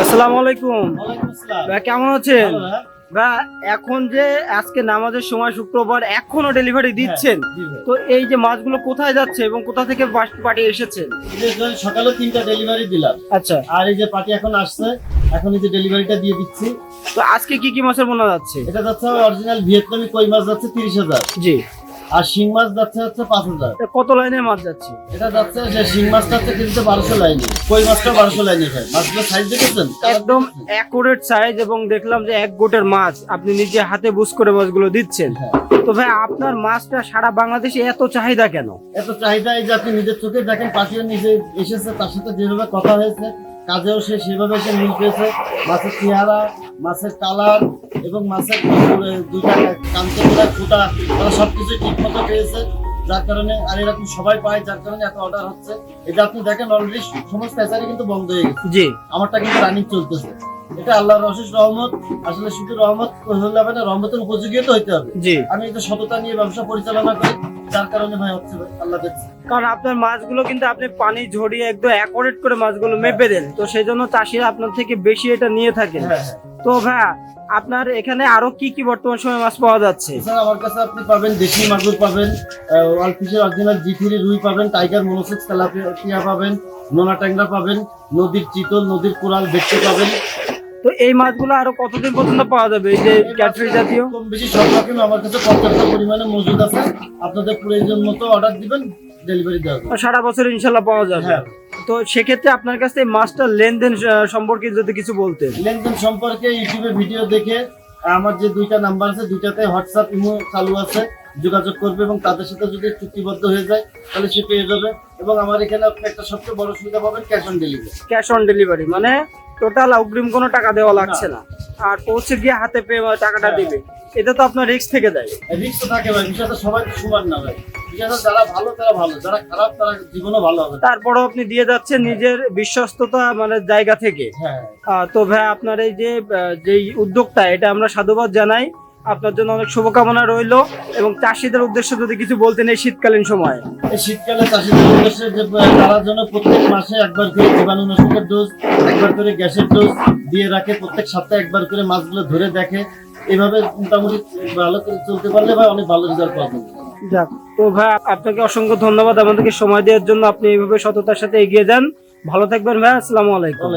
আসসালামু আলাইকুম। ভাই কেমন আছেন? ভালো, হ্যাঁ? বা এখন যে আজকে নামাজের সময় শুক্রবার এখনও ডেলিভারি দিচ্ছেন? হ্যাঁ, ভাই। তো এই যে মাছগুলো কোথায় যাচ্ছে এবং কোথা থেকে যে ধরেন সকালে তিনটা ডেলিভারি দিলাম। আচ্ছা। আর এই যে পার্টি এখন আসছে এখন এই যে ডেলিভারিটা দিয়ে দিচ্ছি। তো আজকে কি কি মাছের মনে যাচ্ছে? এটা যাচ্ছে অরিজিনাল ভিয়েতনামি কই মাছ যাচ্ছে তিরিশ হাজার। জি। আর শিং মাছ যাচ্ছে হচ্ছে পাঁচ হাজার। এটা কত লাইনে মাছ যাচ্ছে? এটা যাচ্ছে যে শিং মাছটা হচ্ছে কেজিতে বারোশো লাইনে। কই মাছটা বারোশো লাইনে খায়। মাছগুলো সাইজ দেখেছেন? একদম অ্যাকুরেট সাইজ এবং দেখলাম যে এক গোটের মাছ। আপনি নিজে হাতে বুস করে মাছগুলো দিচ্ছেন। হ্যাঁ। তো ভাই আপনার মাছটা সারা বাংলাদেশে এত চাহিদা কেন? এত চাহিদা এই যে আপনি নিজের চোখে দেখেন পাঠিয়ে নিজে এসেছে তার সাথে যেভাবে কথা হয়েছে কাজেও সে সেভাবে সে মিল পেয়েছে। মাছের চেহারা মাছের কালার এবং মাছের দুইটা কান্তগুলা ফুটা তারা সবকিছুই ঠিক মতো পেয়েছে যার কারণে আর এরকম সবাই পায় যার কারণে এত অর্ডার হচ্ছে। এটা আপনি দেখেন অলরেডি সমস্ত কিন্তু বন্ধ হয়ে গেছে। জি। আমারটা কিন্তু রানিং চলতেছে। এটা আল্লাহর অশেষ রহমত আসলে শুধু রহমত হলে হবে না রহমতের উপযোগীও তো হইতে হবে। জি। আমি যে সততা নিয়ে ব্যবসা পরিচালনা করি যার কারণে ভাই হচ্ছে ভাই আল্লাহ দেখছে। কারণ আপনার মাছগুলো কিন্তু আপনি পানি ঝরিয়ে একদম অ্যাকোরেট করে মাছগুলো মেপে দেন। তো সেই জন্য চাষিরা আপনার থেকে বেশি এটা নিয়ে থাকেন। হ্যাঁ হ্যাঁ। তো ভাইয়া আপনার এখানে আরও কি কি বর্তমান সময় মাছ পাওয়া যাচ্ছে? এছাড়া আমার কাছে আপনি পাবেন দেশি মাগুর পাবেন ওয়াল ফিশের অরিজিনাল জি থ্রি রুই পাবেন টাইগার মনোসিক্স তেলাপিয়া পাবেন নোনা ট্যাংরা পাবেন নদীর চিতল নদীর কোরাল দেখতে পাবেন। তো এই মাছগুলো আরও কতদিন পর্যন্ত পাওয়া যাবে? এই যে ক্যাটফিশ জাতীয়? কম বেশি সব রকম আমার কাছে পর্যাপ্ত পরিমাণে মজুদ আছে। আপনাদের প্রয়োজন মতো অর্ডার দিবেন ডেলিভারি দেওয়া হবে সারা বছর ইনশাল্লাহ পাওয়া যাবে। হ্যাঁ। তো সেক্ষেত্রে আপনার কাছে এই মাছটার লেনদেন সম্পর্কে যদি কিছু বলতেন। লেনদেন সম্পর্কে ইউটিউবে ভিডিও দেখে আমার যে দুইটা নাম্বার আছে দুইটাতে হোয়াটসঅ্যাপ ইমো চালু আছে যোগাযোগ করবে এবং তাদের সাথে যদি চুক্তিবদ্ধ হয়ে যায় তাহলে সে পেয়ে যাবে। এবং আমার এখানে একটা সবচেয়ে বড় সুবিধা পাবেন cash on delivery cash on delivery মানে টোটাল অগ্রিম কোনো টাকা দেওয়া লাগছে না। আর পৌঁছে গিয়ে হাতে পেয়ে টাকাটা হ্যাঁ। দিবে। এটা তো আপনার রিস্ক থেকে যায়। রিক্স তো থাকে ভাই বিষয়টা সবাই সমান না ভাই। যারা ভালো তারা ভালো। যারা খারাপ তারা জীবনও ভালো হবে। তারপরেও আপনি দিয়ে যাচ্ছেন নিজের বিশ্বস্ততা মানে জায়গা থেকে। হ্যাঁ। তো ভাই আপনার এই যে যেই উদ্যোগটা এটা আমরা সাধুবাদ জানাই। আপনার জন্য অনেক শুভকামনা রইল এবং চাষিদের উদ্দেশ্যে যদি কিছু বলতেন এই শীতকালীন সময়ে। এই শীতকালে চাষিদের উদ্দেশ্যে যে তারা যেন প্রত্যেক মাসে একবার করে জীবাণুনাশকের ডোজ একবার করে গ্যাসের ডোজ দিয়ে রাখে প্রত্যেক সপ্তাহে একবার করে মাছগুলো ধরে দেখে এভাবে মোটামুটি ভালো করে চলতে পারলে ভাই অনেক ভালো রেজাল্ট পাওয়া যাবে। যাক তো ভাই আপনাকে অসংখ্য ধন্যবাদ। আমাদেরকে সময় দেওয়ার জন্য আপনি এইভাবে সততার সাথে এগিয়ে যান। ভালো থাকবেন ভাই আসসালামু আলাইকুম।